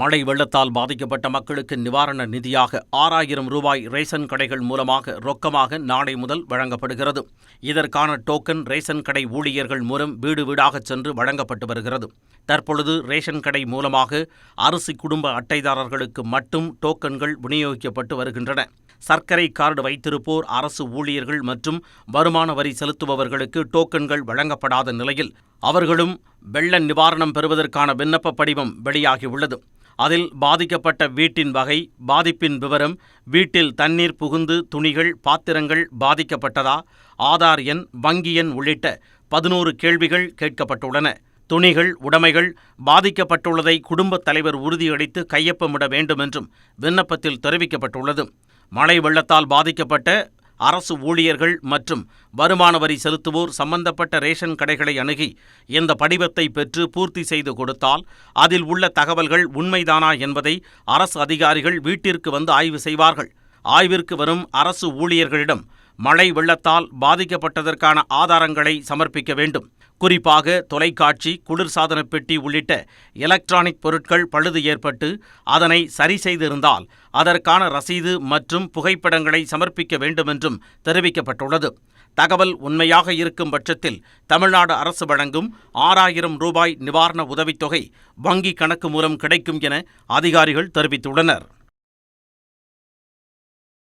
மழை வெள்ளத்தால் பாதிக்கப்பட்ட மக்களுக்கு நிவாரண நிதியாக ஆறாயிரம் ரூபாய் ரேஷன் கடைகள் மூலமாக ரொக்கமாக நாளை முதல் வழங்கப்படுகிறது. இதற்கான டோக்கன் ரேஷன் கடை ஊழியர்கள் மூலம் வீடு வீடாக சென்று வழங்கப்பட்டு வருகிறது. தற்பொழுது ரேஷன் கடை மூலமாக அரிசி குடும்ப அட்டைதாரர்களுக்கு மட்டும் டோக்கன்கள் விநியோகிக்கப்பட்டு வருகின்றன. சர்க்கரை கார்டு வைத்திருப்போர் அரசு ஊழியர்கள் மற்றும் வருமான வரி செலுத்துபவர்களுக்கு டோக்கன்கள் வழங்கப்படாத நிலையில் அவர்களும் வெள்ள நிவாரணம் பெறுவதற்கான விண்ணப்ப படிவம் வெளியாகியுள்ளது. அதில் பாதிக்கப்பட்ட வீட்டின் வகை பாதிப்பின் விவரம் வீட்டில் தண்ணீர் புகுந்து துணிகள் பாத்திரங்கள் பாதிக்கப்பட்டதா ஆதார் எண் வங்கி எண் உள்ளிட்ட பதினோரு கேள்விகள் கேட்கப்பட்டுள்ளன. துணிகள் உடைமைகள் பாதிக்கப்பட்டுள்ளதை குடும்பத் தலைவர் உறுதியளித்து கையொப்பமிட வேண்டும் என்றும் விண்ணப்பத்தில் தெரிவிக்கப்பட்டுள்ளது. மழை வெள்ளத்தால் பாதிக்கப்பட்ட அரசு ஊழியர்கள் மற்றும் வருமான வரி செலுத்துவோர் சம்பந்தப்பட்ட ரேஷன் கடைகளை அணுகி இந்த படிவத்தை பெற்று பூர்த்தி செய்து கொடுத்தால் அதில் உள்ள தகவல்கள் உண்மைதானா என்பதை அரசு அதிகாரிகள் வீட்டிற்கு வந்து ஆய்வு செய்வார்கள். ஆய்விற்கு வரும் அரசு ஊழியர்களிடம் மழை வெள்ளத்தால் பாதிக்கப்பட்டதற்கான ஆதாரங்களை சமர்ப்பிக்க வேண்டும். குறிப்பாக தொலைக்காட்சி குளிர்சாதன பெட்டி உள்ளிட்ட எலக்ட்ரானிக் பொருட்கள் பழுது ஏற்பட்டு அதனை சரி செய்திருந்தால் அதற்கான ரசீது மற்றும் புகைப்படங்களை சமர்ப்பிக்க வேண்டுமென்றும் தெரிவிக்கப்பட்டுள்ளது. தகவல் உண்மையாக இருக்கும் பட்சத்தில் தமிழ்நாடு அரசு வழங்கும் ஆறாயிரம் ரூபாய் நிவாரண உதவித்தொகை வங்கி கணக்கு மூலம் கிடைக்கும் என அதிகாரிகள் தெரிவித்துள்ளனர்.